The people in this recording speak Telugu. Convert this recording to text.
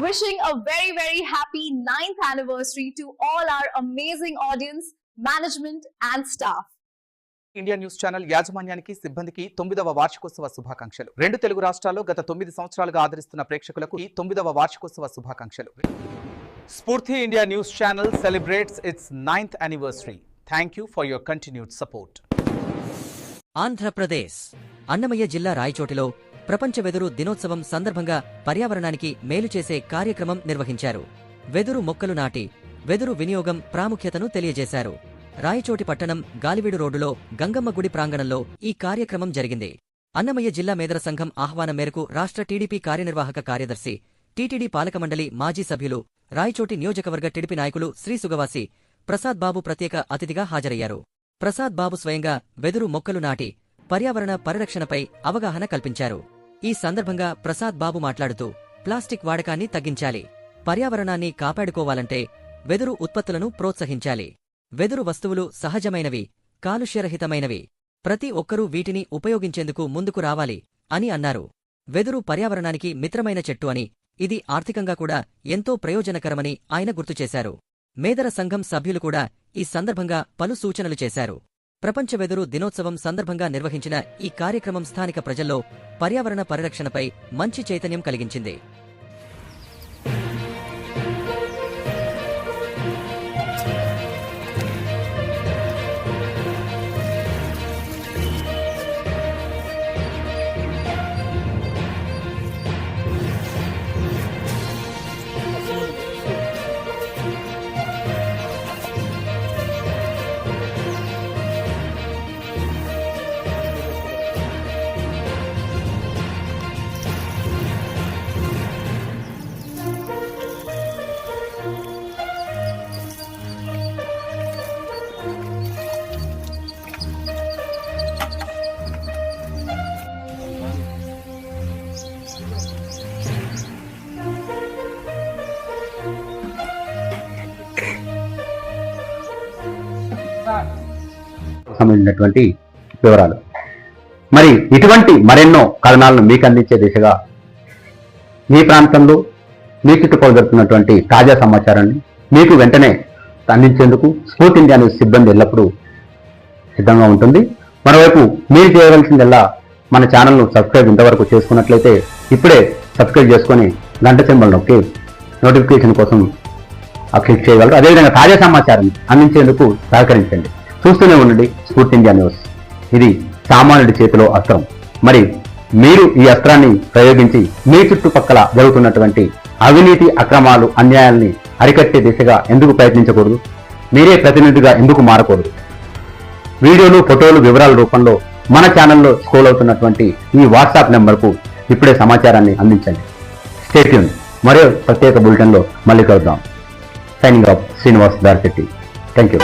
wishing a very, very happy ninth anniversary to all our amazing audience, management, and staff. India news channel యాజమాన్యానికి సిబ్బందికి తొమ్మిదవ వార్షికోత్సవ శుభాకాంక్షలు. రెండు తెలుగు రాష్ట్రాల్లో గత తొమ్మిది సంవత్సరాలుగా ఆదరిస్తున్న ప్రేక్షకులకు ఈ తొమ్మిదవ వార్షికోత్సవ శుభాకాంక్షలు. Spoorthi India news channel celebrates its ninth anniversary thank you for your continued support Andhra Pradesh Annamayya జిల్లా రాయచోటిలో ప్రపంచ వెదురు దినోత్సవం సందర్భంగా పర్యావరణానికి మేలు చేసే కార్యక్రమం నిర్వహించారు. వెదురు మొక్కలు నాటి వెదురు వినియోగం ప్రాముఖ్యతను తెలియజేశారు. రాయచోటి పట్టణం గాలివీడు రోడ్డులో గంగమ్మ గుడి ప్రాంగణంలో ఈ కార్యక్రమం జరిగింది. అన్నమయ్య జిల్లా మేదర సంఘం ఆహ్వానం మేరకు రాష్ట్ర టీడీపీ కార్యనిర్వాహక కార్యదర్శి టీటీడీ పాలక మండలి మాజీ సభ్యులు రాయచోటి నియోజకవర్గ టీడీపీ నాయకులు శ్రీ సుగవాసి ప్రసాద్ బాబు ప్రత్యేక అతిథిగా హాజరయ్యారు. ప్రసాద్ బాబు స్వయంగా వెదురు మొక్కలు నాటి పర్యావరణ పరిరక్షణపై అవగాహన కల్పించారు. ఈ సందర్భంగా ప్రసాద్ బాబు మాట్లాడుతూ ప్లాస్టిక్ వాడకాన్ని తగ్గించాలి. పర్యావరణాన్ని కాపాడుకోవాలంటే వెదురు ఉత్పత్తులను ప్రోత్సహించాలి. వెదురు వస్తువులు సహజమైనవి కాలుష్యరహితమైనవి. ప్రతి ఒక్కరూ వీటిని ఉపయోగించేందుకు ముందుకు రావాలి అని అన్నారు. వెదురు పర్యావరణానికి మిత్రమైన చెట్టు అని ఇది ఆర్థికంగా కూడా ఎంతో ప్రయోజనకరమని ఆయన గుర్తుచేశారు మేదర సంఘం సభ్యులు కూడా ఈ సందర్భంగా పలు సూచనలు చేశారు. ప్రపంచ వెదురు దినోత్సవం సందర్భంగా నిర్వహించిన ఈ కార్యక్రమం స్థానిక ప్రజల్లో పర్యావరణ పరిరక్షణపై మంచి చైతన్యం కలిగించింది. సంబంధించినటువంటి వివరాలు. మరి ఇటువంటి మరెన్నో కథనాలను మీకు అందించే దిశగా మీ ప్రాంతంలో మీ చుట్టుపక్కల జరుగుతున్నటువంటి తాజా సమాచారాన్ని మీకు వెంటనే అందించేందుకు స్పోర్ట్ ఇండియా న్యూస్ సిబ్బంది ఎల్లప్పుడూ సిద్ధంగా ఉంటుంది. మరోవైపు మీరు చేయవలసిందల్లా మన ఛానల్ను సబ్స్క్రైబ్ ఇంతవరకు చేసుకున్నట్లయితే ఇప్పుడే సబ్స్క్రైబ్ చేసుకొని గంట సింబల్ నొక్కి నోటిఫికేషన్ కోసం క్లిక్ చేయగలరు. అదేవిధంగా తాజా సమాచారం అందించేందుకు సహకరించండి. చూస్తూనే ఉండండి స్ఫూర్తి ఇండియా న్యూస్. ఇది సామాన్యుడి చేతిలో అస్త్రం. మరి మీరు ఈ అస్త్రాన్ని ప్రయోగించి మీ చుట్టుపక్కల జరుగుతున్నటువంటి అవినీతి అక్రమాలు అన్యాయాల్ని అరికట్టే దిశగా ఎందుకు ప్రయత్నించకూడదు? మీరే ప్రతినిధిగా ఎందుకు మారకూడదు? వీడియోలు ఫోటోలు వివరాల రూపంలో మన ఛానల్లో స్క్రోల్ అవుతున్నటువంటి ఈ వాట్సాప్ నెంబర్కు ఇప్పుడే సమాచారాన్ని అందించండి. స్టేట్యూన్ మరో ప్రత్యేక బులెటిన్లో మళ్ళీ కలుద్దాం. Signing off Srinivas Darshetti thank you